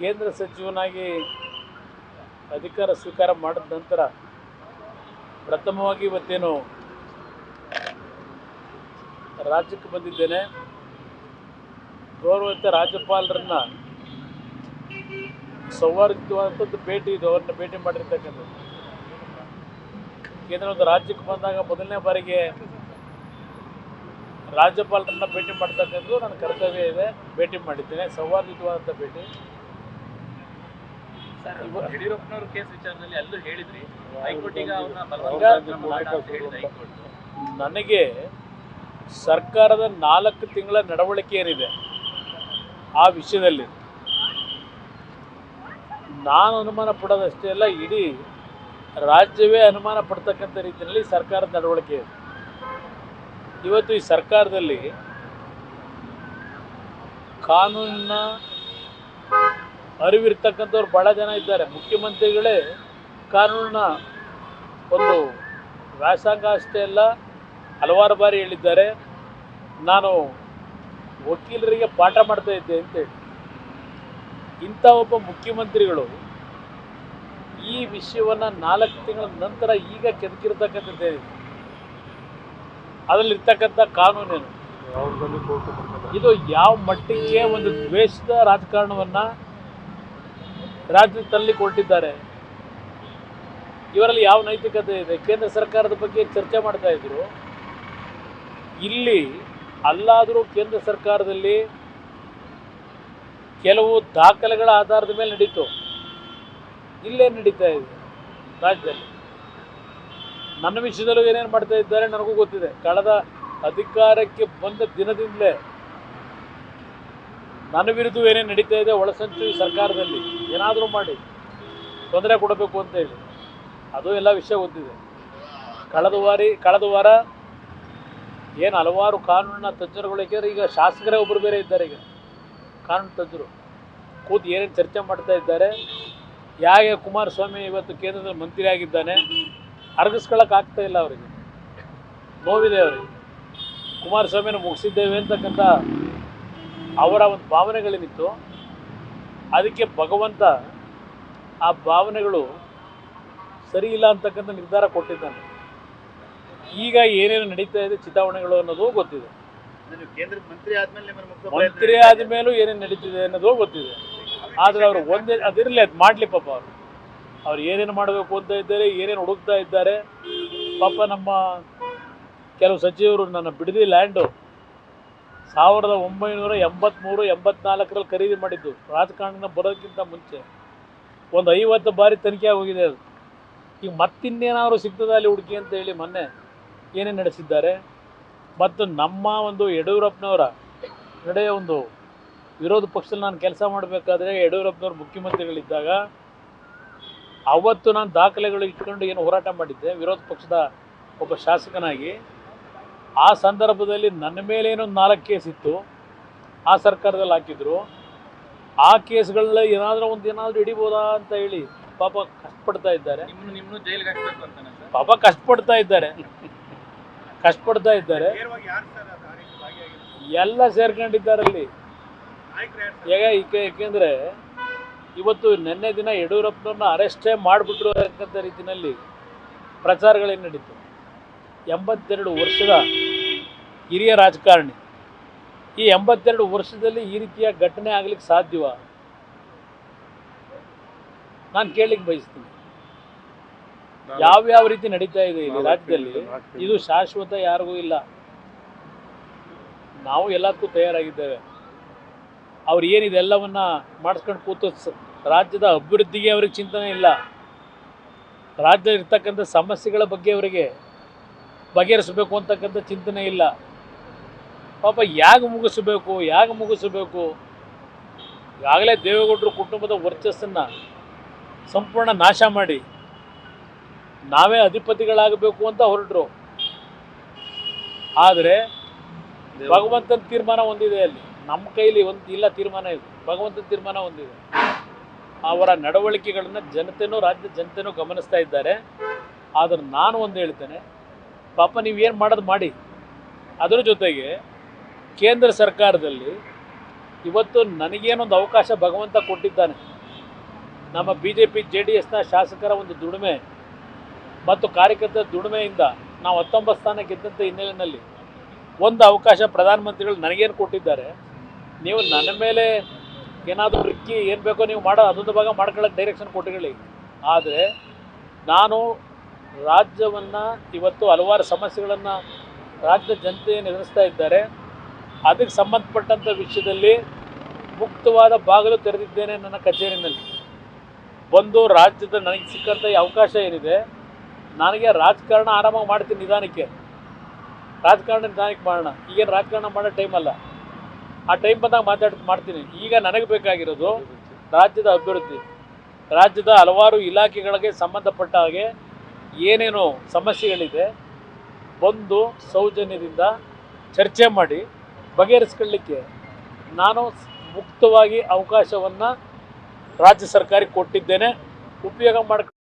ಕೇಂದ್ರ ಸಚಿವನಾಗಿ ಅಧಿಕಾರ ಸ್ವೀಕಾರ ಮಾಡಿದ ನಂತರ ಪ್ರಥಮವಾಗಿ ಇವತ್ತೇನು ರಾಜ್ಯಕ್ಕೆ ಬಂದಿದ್ದೇನೆ. ಗೌರವಿತ ರಾಜ್ಯಪಾಲರನ್ನ ಸೌಹಾರ್ದವಾದಂಥದ್ದು ಭೇಟಿ ಇದು ಅವ್ರನ್ನ ಭೇಟಿ ಮಾಡಿರ್ತಕ್ಕಂಥದ್ದು. ಕೇಂದ್ರ ಒಂದು ರಾಜ್ಯಕ್ಕೆ ಬಂದಾಗ ಮೊದಲನೇ ಬಾರಿಗೆ ರಾಜ್ಯಪಾಲರನ್ನ ಭೇಟಿ ಮಾಡ್ತಕ್ಕಂಥದ್ದು ನನ್ನ ಕರ್ತವ್ಯ ಇದೆ. ಭೇಟಿ ಮಾಡಿದ್ದೇನೆ. ಸೌಹಾರ್ದಯುತವಾದಂಥ ಭೇಟಿ. ಸರ್ ಇವ- ಯಡಿಯೂರಪ್ಪನವ್ರ ಕೇಸ್ ವಿಚಾರದಲ್ಲಿ ಅಲ್ಲೂ ಹೇಳಿದ್ರಿ. ಹೈಕೋರ್ಟ್ ಈಗ ಅವ್ರನ್ನ ಈಗ ಬಲವಂತ ಹೋಗೋಣ ಅಂತ ಹೈಕೋರ್ಟ್. ನನಗೆ ಸರ್ಕಾರದ ನಾಲ್ಕು ತಿಂಗಳ ನಡವಳಿಕೆ ಏನಿದೆ ಆ ವಿಷಯದಲ್ಲಿ ನಾನು ಅನುಮಾನ ಪಡೋದಷ್ಟೇ ಅಲ್ಲ ಇಡೀ ರಾಜ್ಯವೇ ಅನುಮಾನ ಪಡ್ತಕ್ಕಂಥ ರೀತಿಯಲ್ಲಿ ಸರ್ಕಾರದ ನಡವಳಿಕೆ ಇದೆ. ಇವತ್ತು ಈ ಸರ್ಕಾರದಲ್ಲಿ ಕಾನೂನಿನ ಅರಿವಿರ್ತಕ್ಕಂಥವ್ರು ಭಾಳ ಜನ ಇದ್ದಾರೆ. ಮುಖ್ಯಮಂತ್ರಿಗಳೇ ಕಾನೂನಿನ ಒಂದು ವ್ಯಾಸಂಗ ಅಷ್ಟೇ ಅಲ್ಲ ಹಲವಾರು ಬಾರಿ ಹೇಳಿದ್ದಾರೆ. ನಾನು ವಕೀಲರಿಗೆ ಪಾಠ ಮಾಡ್ತಾ ಇದ್ದೆ ಅಂತೇಳಿ. ಇಂಥ ಒಬ್ಬ ಮುಖ್ಯಮಂತ್ರಿಗಳು ಈ ವಿಷಯವನ್ನು ನಾಲ್ಕು ತಿಂಗಳ ನಂತರ ಈಗ ಕೆದಕಿರ್ತಕ್ಕಂಥದ್ದೇನಿದೆ ಅದರಲ್ಲಿರ್ತಕ್ಕಂಥ ಕಾನೂನೇನು ಇದು ಯಾವ ಮಟ್ಟಿಗೆ ಒಂದು ದ್ವೇಷದ ರಾಜಕಾರಣವನ್ನು ರಾಜ್ಯದಲ್ಲಿ ತರಲಿಕ್ಕೆ ಹೊರಟಿದ್ದಾರೆ ಇವರಲ್ಲಿ ಯಾವ ನೈತಿಕತೆ ಇದೆ? ಕೇಂದ್ರ ಸರ್ಕಾರದ ಬಗ್ಗೆ ಚರ್ಚೆ ಮಾಡ್ತಾ ಇದ್ರು. ಇಲ್ಲಿ ಅಲ್ಲಾದರೂ ಕೇಂದ್ರ ಸರ್ಕಾರದಲ್ಲಿ ಕೆಲವು ದಾಖಲೆಗಳ ಆಧಾರದ ಮೇಲೆ ನಡೀತು. ಇಲ್ಲೇ ನಡೀತಾ ಇದೆ ರಾಜ್ಯದಲ್ಲಿ. ನನ್ನ ವಿಷಯದಲ್ಲೂ ಏನೇನು ಮಾಡ್ತಾ ಇದ್ದಾರೆ ನನಗೂ ಗೊತ್ತಿದೆ. ಕಳೆದ ಅಧಿಕಾರಕ್ಕೆ ಬಂದ ದಿನದಿಂದಲೇ ನನ್ನ ವಿರುದ್ಧ ಏನೇನು ನಡೀತಾ ಇದೆ ಒಳಸಂಚು ಸರ್ಕಾರದಲ್ಲಿ. ಏನಾದರೂ ಮಾಡಿ. ತೊಂದರೆ ಕೊಡಬೇಕು ಅಂತ ಹೇಳಿ. ಅದು ಎಲ್ಲ ವಿಷಯ ಗೊತ್ತಿದೆ ಕಳೆದ ವಾರಿ, ಕಳೆದ ವಾರ ಏನು ಹಲವಾರು ಕಾನೂನಿನ ತಜ್ಞರುಗಳು ಯಾಕೆಂದ್ರೆ ಈಗ ಶಾಸಕರೇ ಒಬ್ಬರು ಬೇರೆ ಇದ್ದಾರೆ ಈಗ. ಕಾನೂನು ತಜ್ಞರು. ಕೂತು ಏನೇನು ಚರ್ಚೆ ಮಾಡ್ತಾ ಇದ್ದಾರೆ. ಹೇಗೆ ಕುಮಾರಸ್ವಾಮಿ ಇವತ್ತು ಕೇಂದ್ರದ ಮಂತ್ರಿ ಆಗಿದ್ದಾನೆ. ಅರ್ಗಿಸ್ಕೊಳ್ಳೋಕ್ಕಾಗ್ತಾ ಇಲ್ಲ ಅವರಿಗೆ. ನೋವಿದೆ ಅವರಿಗೆ. ಕುಮಾರಸ್ವಾಮಿನ ಮುಗಿಸಿದ್ದೇವೆ ಅಂತಕ್ಕಂಥ ಅವರ ಒಂದು ಭಾವನೆಗಳೇನಿತ್ತು ಅದಕ್ಕೆ ಭಗವಂತ ಆ ಭಾವನೆಗಳು ಸರಿ ಇಲ್ಲ ಅಂತಕ್ಕಂಥ ನಿರ್ಧಾರ ಕೊಟ್ಟಿದ್ದಾನೆ. ಈಗ ಏನೇನು ನಡೀತಾ ಇದೆ ಚಿತಾವಣೆಗಳು ಅನ್ನೋದು ಗೊತ್ತಿದೆ. ಮಂತ್ರಿ ಆದ್ಮೇಲೆ ನಿಮ್ಮನ್ನ ಮುಗ್ಧ ಮಂತ್ರಿ ಆದ ಮೇಲೂ ಏನೇನು ನಡೀತಿದೆ ಅನ್ನೋದು ಗೊತ್ತಿದೆ. ಆದರೆ ಅವರು ಒಂದೇ ಅದಿರಲಿ ಅದು ಮಾಡಲಿ ಪಾಪ ಅವರು. ಅವ್ರು ಏನೇನು ಮಾಡಬೇಕು ಅಂತ ಇದ್ದಾರೆ ಏನೇನು ಹುಡುಕ್ತಾ ಇದ್ದಾರೆ. ಪಾಪ ನಮ್ಮ ಕೆಲವು ಸಚಿವರು ನನ್ನ ಬಿಡದಿ ಲ್ಯಾಂಡು ಸಾವಿರದ ಒಂಬೈನೂರ ಎಂಬತ್ತ್ಮೂರು ಎಂಬತ್ನಾಲ್ಕರಲ್ಲಿ ಖರೀದಿ ಮಾಡಿದ್ದು. ರಾಜಕಾರಣ ಬರೋದಕ್ಕಿಂತ ಮುಂಚೆ. ಒಂದು ಐವತ್ತು ಬಾರಿ ತನಿಖೆ ಹೋಗಿದೆ ಅದು. ಈಗ ಮತ್ತಿನ್ನೇನಾದ್ರು ಸಿಗ್ತದೆ ಅಲ್ಲಿ ಹುಡುಕಿ ಅಂತ ಹೇಳಿ ಮೊನ್ನೆ ಏನೇನು ನಡೆಸಿದ್ದಾರೆ? ಮತ್ತು ನಮ್ಮ ಒಂದು ಯಡಿಯೂರಪ್ಪನವರ ನಡೆಯ ಒಂದು ವಿರೋಧ ಪಕ್ಷದಲ್ಲಿ ನಾನು ಕೆಲಸ ಮಾಡಬೇಕಾದ್ರೆ ಯಡಿಯೂರಪ್ಪನವ್ರು ಮುಖ್ಯಮಂತ್ರಿಗಳಿದ್ದಾಗ ಅವತ್ತು ನಾನು ದಾಖಲೆಗಳು ಇಟ್ಕೊಂಡು ಏನು ಹೋರಾಟ ಮಾಡಿದ್ದೆ. ವಿರೋಧ ಪಕ್ಷದ ಒಬ್ಬ ಶಾಸಕನಾಗಿ. ಆ ಸಂದರ್ಭದಲ್ಲಿ ನನ್ನ ಮೇಲೆ ಏನೋ ನಾಲ್ಕು ಕೇಸ್ ಇತ್ತು. ಆ ಸರ್ಕಾರದಲ್ಲಿ ಹಾಕಿದ್ರು. ಆ ಕೇಸ್ಗಳನ್ನ ಏನಾದರೂ ಒಂದು ಏನಾದರೂ ಹಿಡಿಬೋದಾ ಅಂತ ಹೇಳಿ ಪಾಪ ಕಷ್ಟಪಡ್ತಾ ಇದ್ದಾರೆ. ನಿಮ್ಮನ್ನು ನಿಮ್ಮನ್ನು ಜೈಲಿಗೆ ಹಾಕ್ಬೇಕು ಅಂತಾನೆ ಸರ್. ಪಾಪ ಕಷ್ಟಪಡ್ತಾ ಇದ್ದಾರೆ. ಕಷ್ಟಪಡ್ತಾ ಇದ್ದಾರೆ? ಎಲ್ಲ ಸೇರ್ಕೊಂಡಿದ್ದಾರೆ ಅಲ್ಲಿ. ನಾಯಕರು ಈಗ ಏಕೆ ಏಕೆಂದರೆ ಇವತ್ತು ನಿನ್ನೆ ದಿನ ಯಡಿಯೂರಪ್ಪನವ್ರನ್ನ ಅರೆಸ್ಟೇ ಮಾಡಿಬಿಟ್ರು ಅಂತ ರೀತಿಯಲ್ಲಿ ಪ್ರಚಾರಗಳೇನು ನಡೀತು? ಎಂಬತ್ತೆರಡು ವರ್ಷದ ಹಿರಿಯ ರಾಜಕಾರಣಿ. ಈ ಎಂಬತ್ತೆರಡು ವರ್ಷದಲ್ಲಿ ಈ ರೀತಿಯ ಘಟನೆ ಆಗಲಿಕ್ಕೆ ಸಾಧ್ಯವ? ನಾನು ಕೇಳಲಿಕ್ಕೆ ಬಯಸ್ತೀನಿ. ಯಾವ್ಯಾವ ರೀತಿ ನಡೀತಾ ಇದೆ ಇಲ್ಲಿ ರಾಜ್ಯದಲ್ಲಿ ಇದು ಶಾಶ್ವತ ಯಾರಿಗೂ ಇಲ್ಲ. ನಾವು ಎಲ್ಲದಕ್ಕೂ ತಯಾರಾಗಿದ್ದೇವೆ. ಅವ್ರು ಏನಿದೆಲ್ಲವನ್ನ ಮಾಡಿಸ್ಕೊಂಡು ಕೂತು ರಾಜ್ಯದ ಅಭಿವೃದ್ಧಿಗೆ ಅವ್ರಿಗೆ ಚಿಂತನೆ ಇಲ್ಲ. ರಾಜ್ಯದಲ್ಲಿರ್ತಕ್ಕಂಥ ಸಮಸ್ಯೆಗಳ ಬಗ್ಗೆ ಅವರಿಗೆ ಬಗೆಹರಿಸಬೇಕು ಅಂತಕ್ಕಂಥ ಚಿಂತನೆ ಇಲ್ಲ. ಪಾಪ ಯಾಕೆ ಮುಗಿಸಬೇಕು ಯಾಕೆ ಮುಗಿಸಬೇಕು? ಈಗಾಗಲೇ ದೇವೇಗೌಡರು ಕುಟುಂಬದ ವರ್ಚಸ್ಸನ್ನು ಸಂಪೂರ್ಣ ನಾಶ ಮಾಡಿ. ನಾವೇ ಅಧಿಪತಿಗಳಾಗಬೇಕು ಅಂತ ಹೊರಟರು. ಆದರೆ ಭಗವಂತನ ತೀರ್ಮಾನ ಹೊಂದಿದೆ ಅಲ್ಲಿ. ನಮ್ಮ ಕೈಲಿ ಒಂದು ಇಲ್ಲ ತೀರ್ಮಾನ ಇದೆ. ಭಗವಂತನ ತೀರ್ಮಾನ ಹೊಂದಿದೆ ಅವರ ನಡವಳಿಕೆಗಳನ್ನು ಜನತೆನೂ ರಾಜ್ಯದ ಜನತೆನೂ ಗಮನಿಸ್ತಾ ಇದ್ದಾರೆ. ಆದರೆ ನಾನು ಒಂದು ಹೇಳ್ತೇನೆ ಪಾಪ ನೀವು ಏನು ಮಾಡೋದು ಮಾಡಿ. ಅದರ ಜೊತೆಗೆ ಕೇಂದ್ರ ಸರ್ಕಾರದಲ್ಲಿ ಇವತ್ತು ನನಗೇನೊಂದು ಅವಕಾಶ ಭಗವಂತ ಕೊಟ್ಟಿದ್ದಾನೆ. ನಮ್ಮ B J P J D ಎಸ್ನ ಶಾಸಕರ ಒಂದು ದುಡಿಮೆ ಮತ್ತು ಕಾರ್ಯಕರ್ತರ ದುಡಿಮೆಯಿಂದ ನಾವು ಹತ್ತೊಂಬತ್ತು ಸ್ಥಾನ ಗೆದ್ದಂಥ ಹಿನ್ನೆಲೆಯಲ್ಲಿ ಒಂದು ಅವಕಾಶ ಪ್ರಧಾನಮಂತ್ರಿಗಳು ನನಗೇನು ಕೊಟ್ಟಿದ್ದಾರೆ. ನೀವು ನನ್ನ ಮೇಲೆ ಏನಾದರೂ ರಿಕ್ಕಿ ಏನು ಬೇಕೋ ನೀವು ಮಾಡೋ, ಅದೊಂದು ಭಾಗ ಮಾಡ್ಕೊಳ್ಳೋಕೆ ಡೈರೆಕ್ಷನ್ ಕೊಟ್ಟಿರಲಿ. ಆದರೆ ನಾನು ರಾಜ್ಯವನ್ನು ಇವತ್ತು ಹಲವಾರು ಸಮಸ್ಯೆಗಳನ್ನು ರಾಜ್ಯದ ಜನತೆ ಎದುರಿಸ್ತಾ ಇದ್ದಾರೆ. ಅದಕ್ಕೆ ಸಂಬಂಧಪಟ್ಟಂಥ ವಿಷಯದಲ್ಲಿ ಮುಕ್ತವಾದ ಬಾಗಿಲು ತೆರೆದಿದ್ದೇನೆ ನನ್ನ ಕಚೇರಿನಲ್ಲಿ. ಬಂದು ರಾಜ್ಯದ ನನಗೆ ಸಿಕ್ಕಂಥ ಅವಕಾಶ ಏನಿದೆ, ನನಗೆ ರಾಜಕಾರಣ ಆರಾಮಾಗಿ ಮಾಡ್ತೀನಿ ನಿಧಾನಕ್ಕೆ. ರಾಜಕಾರಣ ನಿಧಾನಕ್ಕೆ ಮಾಡೋಣ. ಈಗೇನು ರಾಜಕಾರಣ ಮಾಡೋ ಟೈಮ್ ಅಲ್ಲ. ಆ ಟೈಮ್ ಬಂದಾಗ ಮಾತಾಡ್, ಮಾಡ್ತೀನಿ. ಈಗ ನನಗೆ ಬೇಕಾಗಿರೋದು ರಾಜ್ಯದ ಅಭಿವೃದ್ಧಿ. ರಾಜ್ಯದ ಹಲವಾರು ಇಲಾಖೆಗಳಿಗೆ ಸಂಬಂಧಪಟ್ಟ ಹಾಗೆ ಏನೇನು ಸಮಸ್ಯೆಗಳಿದೆ, ಬಂದು ಸೌಜನ್ಯದಿಂದ ಚರ್ಚೆ ಮಾಡಿ ಬಗೆಹರಿಸ್ಕೊಳ್ಳಿಕ್ಕೆ ನಾನು ಮುಕ್ತವಾಗಿ ಅವಕಾಶವನ್ನು ರಾಜ್ಯ ಸರ್ಕಾರಕ್ಕೆ ಕೊಟ್ಟಿದ್ದೇನೆ. ಉಪಯೋಗ ಮಾಡ್ಕೊಂಡು